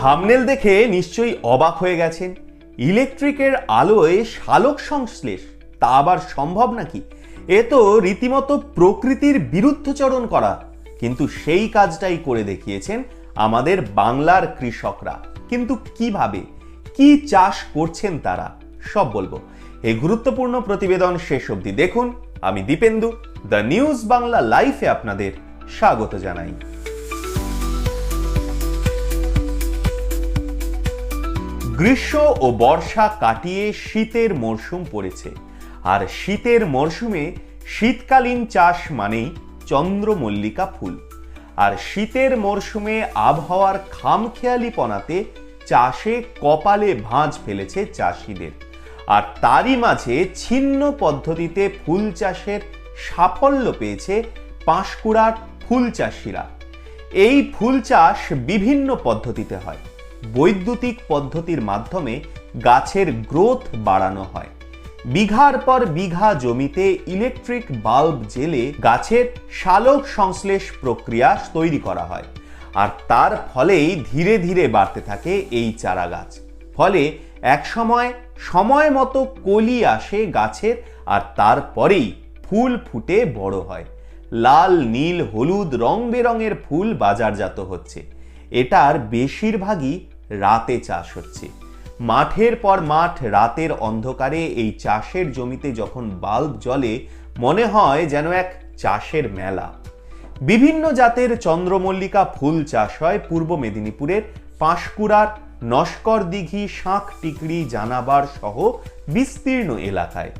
Thumbnail দেখে নিশ্চয়ই অবাক হয়ে গেছেন। ইলেকট্রিকের আলোয় শালক সংশ্লেষ, তা আবার সম্ভব নাকি? এ তো রীতিমতো প্রকৃতির বিরুদ্ধচরণ করা। কিন্তু সেই কাজটাই করে দেখিয়েছেন আমাদের বাংলার কৃষকরা। কিন্তু কীভাবে? কি চাষ করছেন তারা? সব বলব। এই গুরুত্বপূর্ণ প্রতিবেদন শেষ অবধি দেখুন। আমি দীপেন্দু, দ্য নিউজ বাংলা লাইফে আপনাদের স্বাগত জানাই। গ্রীষ্ম ও বর্ষা কাটিয়ে শীতের মরশুম পড়েছে। আর শীতের মরশুমে শীতকালীন চাষ মানেই চন্দ্রমল্লিকা ফুল। আর শীতের মরশুমে আবহাওয়ার খামখেয়ালিপনাতে চাষে কপালে ভাঁজ ফেলেছে চাষিদের। আর তারই মাঝে ছিন্ন পদ্ধতিতে ফুল চাষের সাফল্য পেয়েছে পাঁশকুড়ার ফুল চাষিরা। এই ফুল চাষ বিভিন্ন পদ্ধতিতে হয়। বৈদ্যুতিক পদ্ধতির মাধ্যমে গাছের গ্রোথ বাড়ানো হয়। বিঘার পর বিঘা জমিতে ইলেকট্রিক বাল্ব জেলে গাছের শালক সংশ্লেষ প্রক্রিয়া তৈরি করা হয় আর তার ফলেই ধীরে ধীরে বাড়তে থাকে এই চারা গাছ ফলে এক সময় সময় মতো কলি আসে গাছের আর তারপরেই ফুল ফুটে বড় হয়। লাল, নীল, হলুদ, রং বেরঙের ফুল বাজারজাত হচ্ছে। এটার বেশিরভাগই রাতে চাষ হচ্ছে। মাঠের পর মাঠ রাতের অন্ধকারে এই চাষের জমিতে যখন বাল্ব জ্বলে, মনে হয় যেন এক চাষের মেলা। বিভিন্ন জাতের চন্দ্রমল্লিকা ফুল চাষ হয় পূর্ব মেদিনীপুরের পাঁশকুড়ার নস্কর দিঘি, শাঁখ টিকড়ি, জানাবার সহ বিস্তীর্ণ এলাকায়।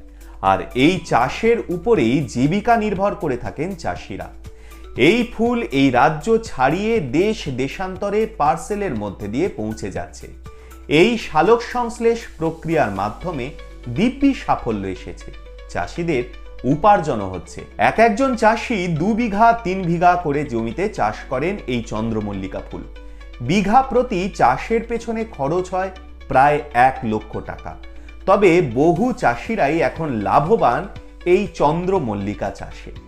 আর এই চাষের উপরেই জীবিকা নির্ভর করে থাকেন চাষিরা। এই ফুল এই রাজ্য ছাড়িয়ে দেশ দেশান্তরে পার্সেলের মধ্যে দিয়ে পৌঁছে যাচ্ছে। এই শালক সংশ্লেষ প্রক্রিয়ার মাধ্যমে দিব্যি সাফল্য এসেছে। চাষিদের উপার্জনও হচ্ছে। এক একজন চাষি দু বিঘা, তিন বিঘা করে জমিতে চাষ করেন এই চন্দ্রমল্লিকা ফুল। বিঘা প্রতি চাষের পেছনে খরচ হয় প্রায় এক লক্ষ টাকা। তবে বহু চাষিরাই এখন লাভবান এই চন্দ্রমল্লিকা চাষে।